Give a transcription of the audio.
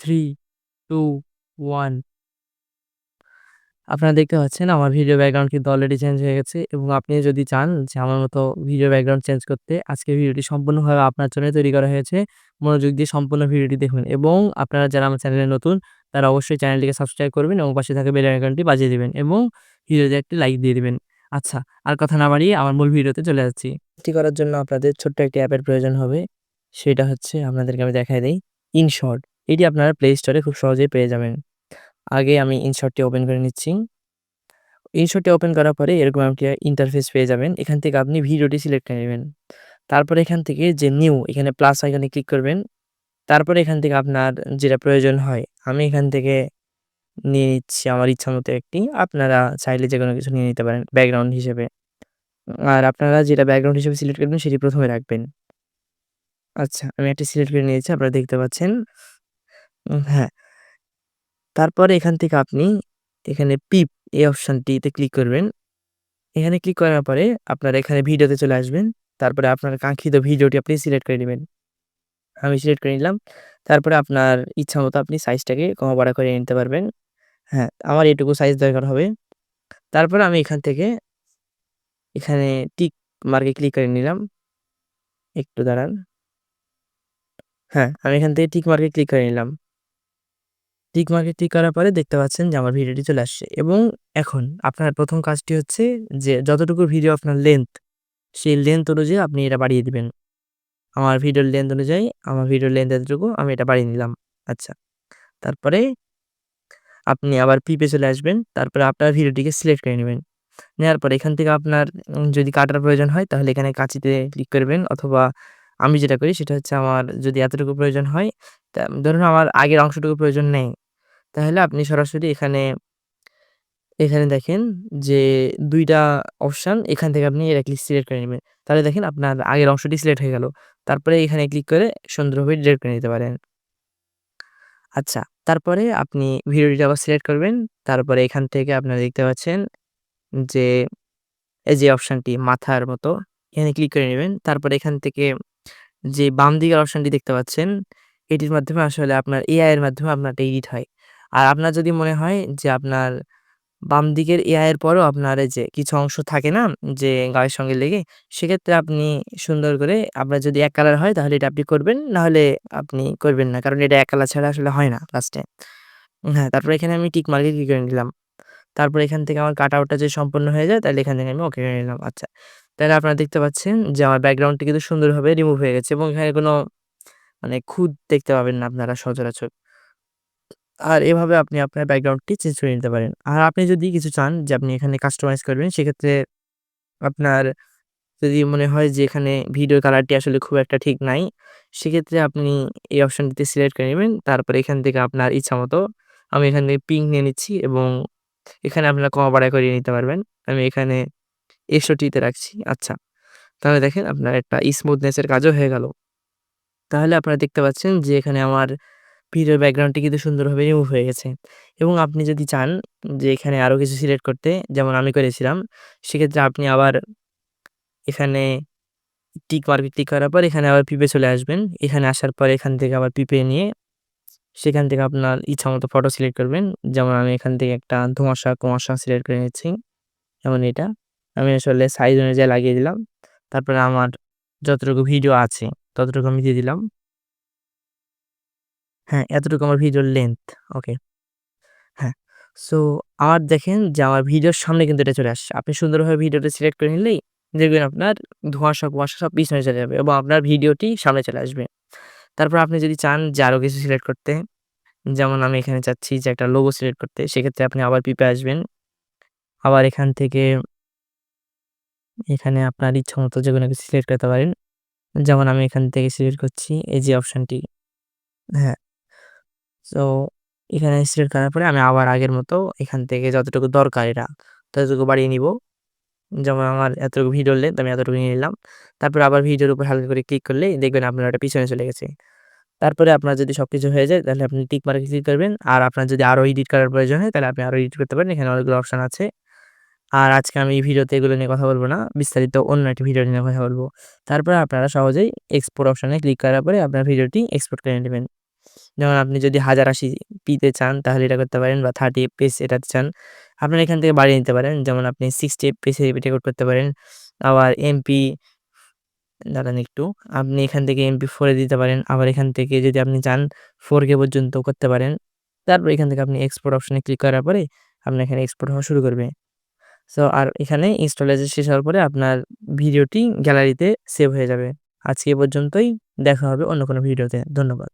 Three two one আপনারা দেখতে পাচ্ছেন আমার ভিডিও ব্যাকগ্রাউন্ড কিন্তু অলরেডি চেঞ্জ হয়ে গেছে এবং আপনি যদি চান যে আমার মতো ভিডিও ব্যাকগ্রাউন্ড চেঞ্জ করতে, আজকে ভিডিওটি সম্পূর্ণভাবে আপনার জন্য তৈরি করা হয়েছে। মনোযোগ দিয়ে সম্পূর্ণ ভিডিওটি দেখুন এবং আপনারা যারা আমার চ্যানেলে নতুন, তারা অবশ্যই চ্যানেলটিকে সাবস্ক্রাইব করবেন এবং পাশে থাকা বেল আইকনটি বাজিয়ে দেবেন এবং ভিডিওতে একটি লাইক দিয়ে দিবেন। আচ্ছা আর কথা না বাড়িয়ে আমার মূল ভিডিওতে চলে যাচ্ছি। এটি করার জন্য আপনাদের ছোট্ট একটি অ্যাপের প্রয়োজন হবে, সেটা হচ্ছে আপনাদেরকে আমি দেখাই দিই ইনশর্ট এটি আপনারা প্লে স্টোরে খুব সহজেই পেয়ে যাবেন। আগে আমি ইনশর্টটি ওপেন করে নিচ্ছি। ইনশর্টটি ওপেন করার পরে এরকম একটি ইন্টারফেস পেয়ে যাবেন। এখান থেকে আপনি ভিডিওটি সিলেক্ট করে নেবেন। তারপরে এখান থেকে যে নিউ এখানে প্লাস আইকনে ক্লিক করবেন। তারপরে এখান থেকে আপনার যেটা প্রয়োজন হয়, আমি এখান থেকে নিয়ে নিচ্ছি আমার ইচ্ছা মতো একটি। আপনারা চাইলে যে কোনো কিছু নিয়ে নিতে পারেন ব্যাকগ্রাউন্ড হিসেবে। আর আপনারা যেটা ব্যাকগ্রাউন্ড হিসেবে সিলেক্ট করবেন, সেটি প্রথমে রাখবেন। আচ্ছা আমি একটি সিলেক্ট করে নিয়েছি, আপনারা দেখতে পাচ্ছেন। হ্যাঁ। তারপরে এখান থেকে আপনি এখানে পিপ এই অপশানটিতে ক্লিক করবেন। এখানে ক্লিক করার পরে আপনারা এখানে ভিডিওতে চলে আসবেন। তারপরে আপনার কাঙ্ক্ষিত ভিডিওটি আপনি সিলেক্ট করে নেবেন। আমি সিলেক্ট করে নিলাম। তারপরে আপনার ইচ্ছা মতো আপনি সাইজটাকে কমা বাড়া করে নিতে পারবেন। হ্যাঁ আমার এটুকু সাইজ দরকার হবে। তারপরে আমি এখান থেকে এখানে টিক মার্কে ক্লিক করে নিলাম। একটু দাঁড়ান। হ্যাঁ আমি এখান থেকে টিক মার্কে ক্লিক করে নিলাম। টিক মার্কে ক্লিক করার পরে দেখতে পাচ্ছেন যে আমার ভিডিওটি চলে আসছে। এবং এখন আপনার প্রথম কাজটি হচ্ছে যে যতটুকু ভিডিও আপনার লেন্থ সেই লেন্থ অনুযায়ী আপনি এটা বাড়িয়ে দিবেন। আমার ভিডিওর লেন্থ অনুযায়ী আমার ভিডিওর লেন্থ এতটুকু আমি এটা বাড়িয়ে নিলাম। আচ্ছা তারপরে আপনি আবার পিপে চলে আসবেন, তারপরে আপনার ভিডিওটিকে সিলেক্ট করে নেবেন। নেওয়ার পরে এখান থেকে আপনার যদি কাটার প্রয়োজন হয় তাহলে এখানে কাঁচিতে ক্লিক করবেন অথবা আমি যেটা করি সেটা হচ্ছে আমার যদি এতটুকু প্রয়োজন হয় তা ধরুন আমার আগের অংশটুকু প্রয়োজন নেই তাহলে আপনি সরাসরি এখানে এখানে দেখেন যে দুইটা অপশান এখান থেকে আপনি এটা ক্লিক সিলেক্ট করে নিবেন। তাহলে দেখেন আপনার আগের অংশটি সিলেক্ট হয়ে গেল। তারপরে এখানে ক্লিক করে সুন্দরভাবে ডিলিট করে নিতে পারেন। আচ্ছা, তারপরে আপনি ভিডিওটি আবার সিলেক্ট করবেন। তারপরে এখান থেকে আপনারা দেখতে পাচ্ছেন যে এই যে অপশানটি মাথার মতো এখানে ক্লিক করে নেবেন তারপরে এখান থেকে যে বাম দিকের অপশানটি দেখতে পাচ্ছেন, এটির মাধ্যমে আসলে আপনার এআই এর মাধ্যমে আপনারটা এডিট হয়। আর আপনার যদি মনে হয় যে আপনার বাম দিকের এআই এর পরেও আপনার যে কিছু অংশ থাকে না যে গায়ের সঙ্গে লেগে, সেক্ষেত্রে আপনি সুন্দর করে আপনার যদি এক কালার হয় তাহলে এটা আপনি করবেন। নাহলে আপনি করবেন না। কারণ এটা এক কালার ছাড়া আসলে হয় না লাস্টে। হ্যাঁ, তারপর এখানে আমি টিক মার্কে ক্লিক করে নিলাম। তারপর এখান থেকে আমার কাট আউটটা যদি সম্পূর্ণ হয়ে যায় তাহলে এখান থেকে আমি ওকে করে নিলাম। আচ্ছা। তাহলে আপনারা দেখতে পাচ্ছেন যে আমার ব্যাকগ্রাউন্ডটি কিন্তু সুন্দরভাবে রিমুভ হয়ে গেছে এবং এখানে কোনো মানে খুঁত দেখতে পাবেন না আপনারা সচরাচর। আর এভাবে আপনি আপনার ব্যাকগ্রাউন্ডটি চেঞ্জ করে নিতে পারেন। আর আপনি যদি কিছু চান যে আপনি এখানে কাস্টমাইজ করবেন সেক্ষেত্রে আপনার যদি মনে হয় যে এখানে ভিডিও কালারটি আসলে খুব একটা ঠিক নাই, সেক্ষেত্রে আপনি এই অপশানটিতে সিলেক্ট করে নিবেন। তারপরে এখান থেকে আপনার ইচ্ছা মতো আমি এখান থেকে পিঙ্ক নিয়ে নিচ্ছি এবং এখানে আপনারা কমা বাড়া করিয়ে নিতে পারবেন। আমি এখানে ৬১ তে রাখছি। আচ্ছা। তাহলে দেখেন আপনার একটা স্মুথনেসের কাজও হয়ে গেল। তাহলে আপনারা দেখতে পাচ্ছেন যে এখানে আমার ভিডিওর ব্যাকগ্রাউন্ডটি কিন্তু সুন্দরভাবে রিমুভ হয়ে গেছে। এবং আপনি যদি চান যে এখানে আরও কিছু সিলেক্ট করতে যেমন আমি করেছিলাম, সেক্ষেত্রে আপনি আবার এখানে টিক মার্কে ক্লিক করার পর এখানে আবার পিপে চলে আসবেন। এখানে আসার পর এখান থেকে আবার পিপে নিয়ে সেখান থেকে আপনার ইচ্ছা মতো ফটো সিলেক্ট করবেন। যেমন আমি এখান থেকে একটা ধোঁয়াশা, কুয়াশা সিলেক্ট করে নিচ্ছি। যেমন এটা। আমি আসলে সাইজ অনুযায়ী লাগিয়ে দিলাম। তারপরে আমার যতটুকু ভিডিও আছে ততটুকু আমি দিয়ে দিলাম। হ্যাঁ, এতটুকু আমার ভিডিওর লেন্থ। ওকে। হ্যাঁ। সো আমার দেখেন যে আমার ভিডিওর সামনে কিন্তু এটা চলে আসছে। আপনি সুন্দরভাবে ভিডিওটা সিলেক্ট করে নিলেই দেখবেন আপনার ধোঁয়াশা, কুয়াশা সব পিছনে চলে যাবে এবং আপনার ভিডিওটি সামনে চলে আসবে। তারপর আপনি যদি চান যে আরও কিছু সিলেক্ট করতে, যেমন আমি এখানে চাচ্ছি যে একটা লোগো সিলেক্ট করতে, সেক্ষেত্রে আপনি আবার পিপে আসবেন। আবার এখান থেকে এখানে আপনার ইচ্ছা মতো যে কোনো কিছু সিলেক্ট করতে পারেন। যেমন আমি এখান থেকে সিলেক্ট করছি এই যে অপশানটি হ্যাঁ। তো এখানে সিলেক্ট করার পরে আমি আবার আগের মতো এখান থেকে যতটুকু দরকার এটা, ততটুকু বাড়িয়ে নিব। যেমন আমার এতটুকু ভিডিওর লেন্থ আমি এতটুকু নিয়ে নিলাম। তারপরে আবার ভিডিওর উপর হালকা করে ক্লিক করলেই দেখবেন আপনার ওটা পিছনে চলে গেছে। তারপরে আপনার যদি সব কিছু হয়ে যায়, তাহলে আপনি টিক মার্কে ক্লিক করবেন। আর আপনার যদি আরও এডিট করার প্রয়োজন হয়, তাহলে আপনি আরও এডিট করতে পারেন। এখানে অনেকগুলো অপশন আছে। আর আজকে আমি এই ভিডিওতে এগুলো নিয়ে কথা বলব না। বিস্তারিত অন্য একটি ভিডিও নিয়ে কথা বলব। তারপরে আপনারা সহজেই এক্সপোর্ট অপশানে ক্লিক করার পরে আপনার ভিডিওটি এক্সপোর্ট করে নেবেন। যেমন আপনি যদি হাজার আশি পিতে চান, তাহলে এটা করতে পারেন বা 30 fps এটাতে চান। আপনারা এখান থেকে বাড়িয়ে নিতে পারেন। যেমন আপনি 60 fps এ রেকর্ড করতে পারেন। আবার এমপি দাঁড়ান একটু। আপনি এখান থেকে এমপি ফোরে দিতে পারেন। আবার এখান থেকে যদি আপনি চান ফোর কে পর্যন্ত করতে পারেন। তারপর এখান থেকে আপনি এক্সপোর্ট অপশানে ক্লিক করার পরে আপনার এখানে এক্সপোর্ট হওয়া শুরু করবে। সো আর এখানে ইনস্টলেশন শেষ হওয়ার পরে আপনার ভিডিওটি গ্যালারিতে সেভ হয়ে যাবে। আজকে পর্যন্তই। দেখা হবে অন্য কোনো ভিডিওতে। ধন্যবাদ।